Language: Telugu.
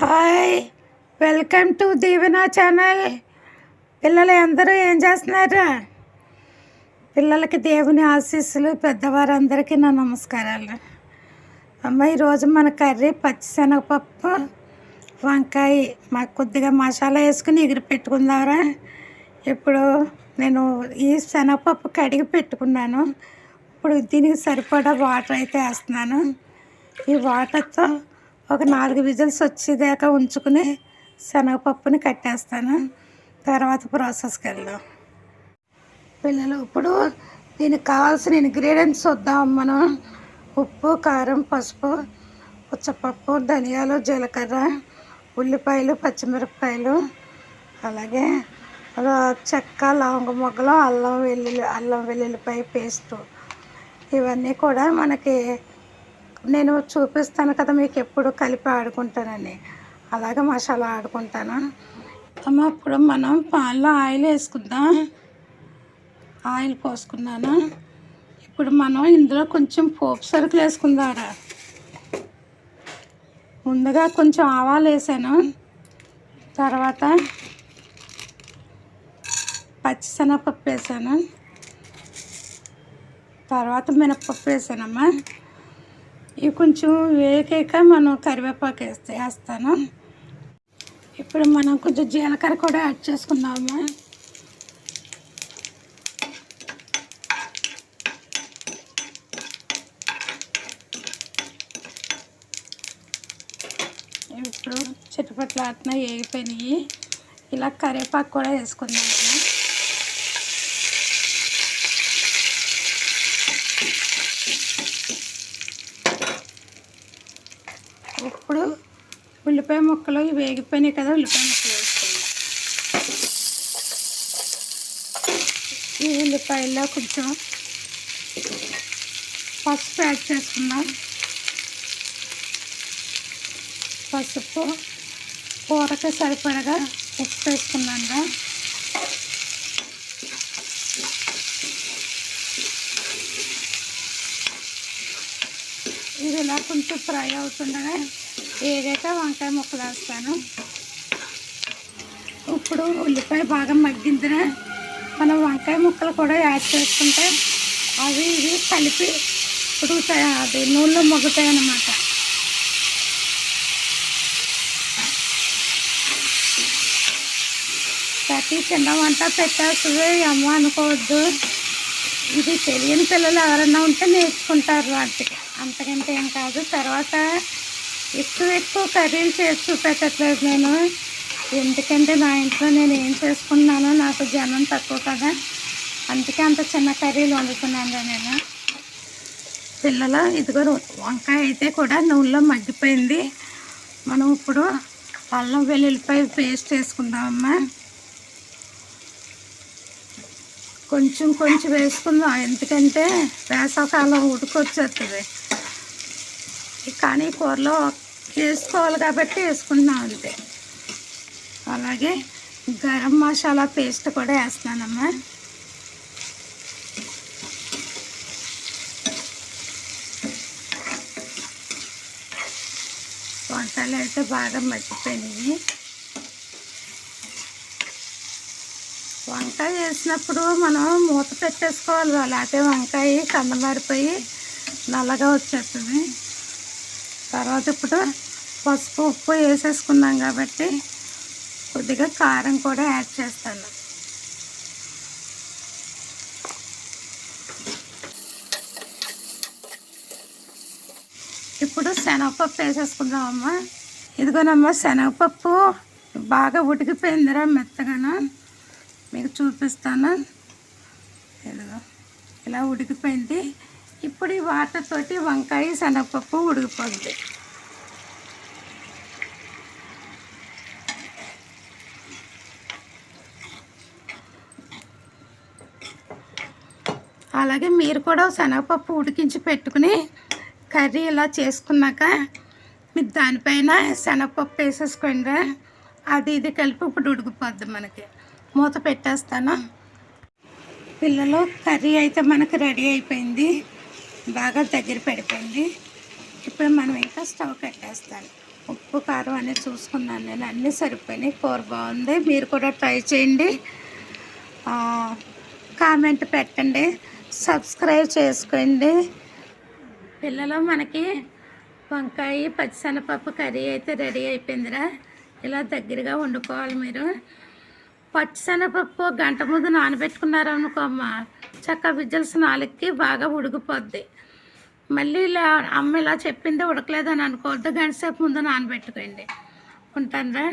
Hi welcome to Deevena channel. పిల్లలు అందరూ ఏం చేస్తున్నారు? పిల్లలకి దేవుని ఆశీస్సులు పెద్దవారందరికీ నా నమస్కారాలు. అమ్మ ఈరోజు మన కర్రీ పచ్చిశనగపప్పు వంకాయ. మాకు కొద్దిగా మసాలా వేసుకుని ఎగిరి పెట్టుకుందారా. ఇప్పుడు నేను ఈ శనగపప్పు కడిగి పెట్టుకున్నాను. ఇప్పుడు దీనికి సరిపడా వాటర్ అయితే వేస్తున్నాను. ఈ వాటర్తో ఒక నాలుగు విజిల్స్ వచ్చేదాకా ఉంచుకుని శనగపప్పుని కట్టేస్తాను. తర్వాత ప్రాసెస్కి వెళ్దాం. పిల్లలు ఇప్పుడు దీనికి కావాల్సిన ఇంగ్రీడియంట్స్ చూద్దాం మనం. ఉప్పు కారం పసుపు పుచ్చపప్పు ధనియాలు జీలకర్ర ఉల్లిపాయలు పచ్చిమిరపకాయలు అలాగే చెక్క లవంగ మొగ్గలు అల్లం వెల్లుల్లి అల్లం వెల్లుల్లిపాయ పేస్టు. ఇవన్నీ కూడా మనకి నేను చూపిస్తాను కదా మీకు ఎప్పుడు కలిపి ఆడుకుంటానని. అలాగే మసాలా ఆడుకుంటాను. అమ్మ మనం పాల్లో ఆయిల్ వేసుకుందాం. ఆయిల్ పోసుకున్నాను. ఇప్పుడు మనం ఇందులో కొంచెం పోపు సరుకులు వేసుకుందారా ముందుగా కొంచెం ఆవాలు వేసాను. తర్వాత పచ్చిశనగపప్పు వేసాను. తర్వాత మినప్పప్పు వేసానమ్మా. ఇవి కొంచెం వేగాక మనం కరివేపాకు వేస్తే వేస్తాను. ఇప్పుడు మనం కొంచెం జీలకర్ర కూడా యాడ్ చేసుకుందాము. ఇప్పుడు చిట్టుపట్లు ఆటిన వేగిపోయినాయి. ఇలా కరివేపాకు కూడా వేసుకుందాము ఇప్పుడు ఉల్లిపాయ ముక్కలు ఇవి వేగిపోయినాయి కదా ఉల్లిపాయ ముక్కలు వేసుకుందాం. ఈ ఉల్లిపాయల్లో కొంచెం పసుపు యాడ్ చేసుకుందాం. పసుపు కూరకి సరిపడగా ఉప్పు వేసుకున్నాను ఇది ఇలా కొంచెం ఫ్రై అవుతుండగా ఏదైతే వంకాయ ముక్కలు వేస్తాను. ఇప్పుడు ఉల్లిపాయ బాగా మగ్గిందిన మనం వంకాయ ముక్కలు కూడా యాడ్ చేసుకుంటే అవి ఇవి కలిపి ఉడుకుతాయి అది నూనెలో మగ్గుతాయి అన్నమాట. ప్రతి చిన్న వంట పెట్టేస్తుంది అమ్మ అనుకోవద్దు. ఇది తెలియని పిల్లలు ఎవరైనా ఉంటే నేర్చుకుంటారు వాటికి. అంతకంటే ఏం కాదు. తర్వాత ఎక్కువ ఎక్కువ కర్రీలు చేసి చూపెట్టట్లేదు నేను. ఎందుకంటే నా ఇంట్లో నేను ఏం చేసుకున్నానో నాకు జనం తక్కువ కదా. అందుకే అంత చిన్న కర్రీలు వండుతున్నాను నేను. పిల్లలు ఇదిగో వంకాయ అయితే కూడా నూనెలో మగ్గిపోయింది. మనం ఇప్పుడు అల్లం వెల్లుల్లిపాయ పేస్ట్ వేసుకుందామమ్మా. కొంచెం కొంచెం వేసుకుందాం. ఎందుకంటే వేసవకాలం ఉడుకొచ్చేస్తుంది కానీ కూరలో వేసుకోవాలి కాబట్టి వేసుకుంటున్నాం అంతే. అలాగే గరం మసాలా పేస్ట్ కూడా వేస్తున్నానమ్మా. వంటలు అయితే బాగా మర్చిపోయినాయి వంకాయ వేసినప్పుడు మనం మూత పెట్టేసుకోవాలి. లేకపోతే వంకాయ కందమారిపోయి నల్లగా వచ్చేస్తుంది. తర్వాత ఇప్పుడు పసుపు ఉప్పు వేసేసుకున్నాం కాబట్టి కొద్దిగా కారం కూడా యాడ్ చేస్తాను. ఇప్పుడు శనగపప్పు వేసేసుకుందామమ్మా. ఇదిగోనమ్మా శనగపప్పు బాగా ఉడికిపోయిందిరా మెత్తగాను. మీకు చూపిస్తాను. ఇదిగో ఇలా ఉడికిపోయింది. ఇప్పుడు ఈ వాటర్ తోటి వంకాయ శనగపప్పు ఉడికిపోద్ది. అలాగే మీరు కూడా శనగపప్పు ఉడికించి పెట్టుకుని కర్రీ ఇలా చేసుకున్నాక మీరు దానిపైన శనగపప్పు వేసేసుకోండి. అది ఇది కలిపి ఇప్పుడు ఉడికిపోద్ది మనకి. మూత పెట్టేస్తాను. పిల్లలు కర్రీ అయితే మనకు రెడీ అయిపోయింది. బాగా దగ్గర పడిపోయింది. ఇప్పుడు మనం ఇంకా స్టవ్ కట్టేస్తాను. ఉప్పు కారం అనేది చూసుకున్నాను నేను. అన్నీ సరిపోయినాయి. కూర బాగుంది. మీరు కూడా ట్రై చేయండి. కామెంట్ పెట్టండి. సబ్స్క్రైబ్ చేసుకోండి. పిల్లలు మనకి వంకాయ పచ్చిశనగపప్పు కర్రీ అయితే రెడీ అయిపోయిందిరా. ఇలా దగ్గరగా వండుకోవాలి మీరు. పచ్చిశనగపప్పు గంట ముందు నానబెట్టుకున్నారనుకోమ్మా. చక్క విజల్స్ నాలుగుకి బాగా ఉడికిపోద్ది. మళ్ళీ ఇలా అమ్మ ఇలా చెప్పింది ఉడకలేదని అనుకోవద్దు గంట సేపు ముందు నానబెట్టుకోండి. ఉంటాను రా